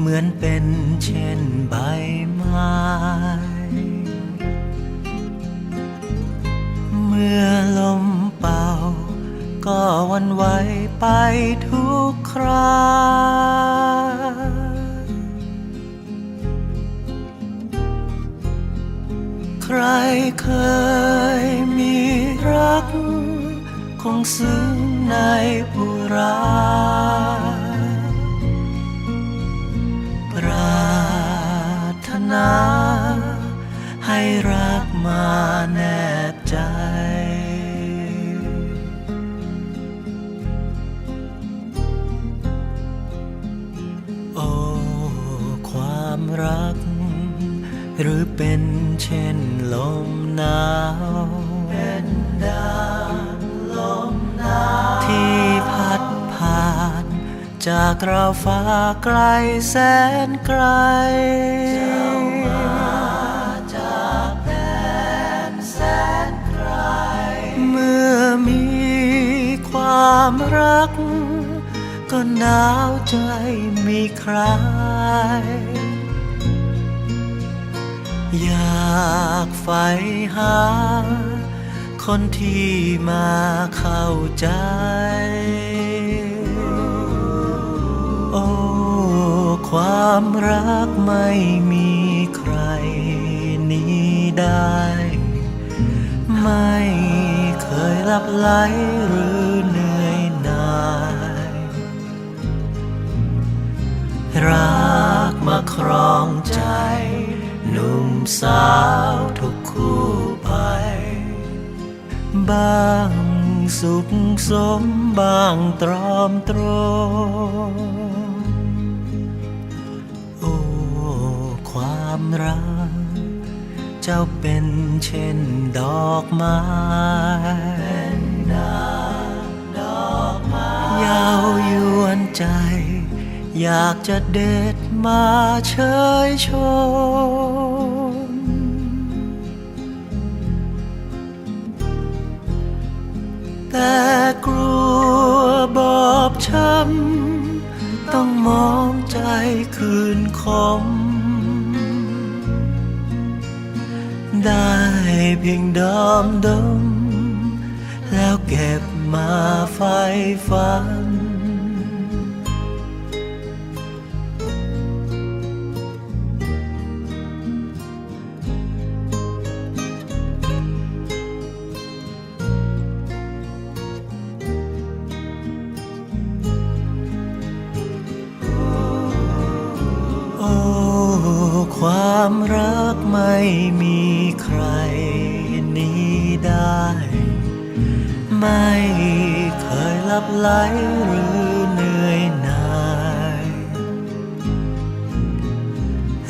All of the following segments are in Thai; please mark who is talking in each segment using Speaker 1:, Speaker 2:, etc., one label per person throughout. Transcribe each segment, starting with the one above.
Speaker 1: เหมือนเป็นเช่นใบไม้เมื่อลมเป่า ก็วันไหวไปทุกคราใครเคยมีรัก คงซึ้งในบุรา หรือเป็นเช่นลมหนาวเป็นดังลมหนาวที่พัดผ่าน จากเราฟ้าไกลแสนไกลเจ้ามาจากแดนแสนไกลเมื่อมีความรัก ก็หนาวใจมีใคร อยากใฝ่หา คนที่มาเข้าใจ โอ้ ความรักไม่มีใครนี้ได้ ไม่เคยหลับไหลหรือเหนื่อยหน่าย รักมาครองใจ นุ่มสาวทุกคู่ไปบ้างสุขสมบ้างตรอมตรมโอ้ ความรัก เจ้าเป็นเช่นดอกไม้เป็นดังดอกไม้ยาวยวนใจ อยากจะเด็ดมาเชยชม แต่กลัวบอบช้ำต้องมองใจคืนคม ได้เพียงดอมดม แล้วเก็บมาไฟฝัน ความรักไม่มีใครหนี้ได้ ไม่เคยลับไหลหรือเหนื่อยหน่าย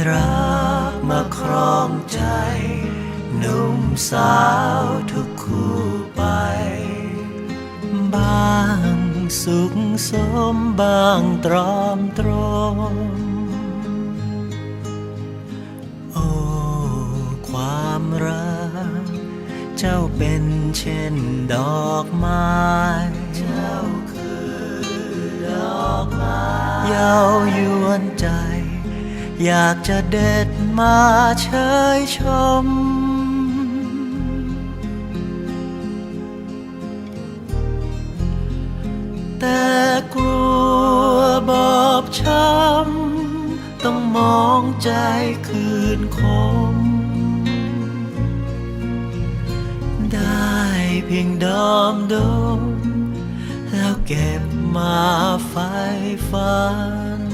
Speaker 1: รักมาครองใจหนุ่มสาวทุกคู่ไป บางสุขสมบางตรอมตรมโเจ้าเป็นเช่นดอกไม้ เจ้าคือดอกไม้เย้ายวนใจ อยากจะเด็ดมาเชยชม แต่กลัวบอบช้ำต้องมองใจคืนคม เพียงดอมดมแล้วเก็บมาไฟฝัน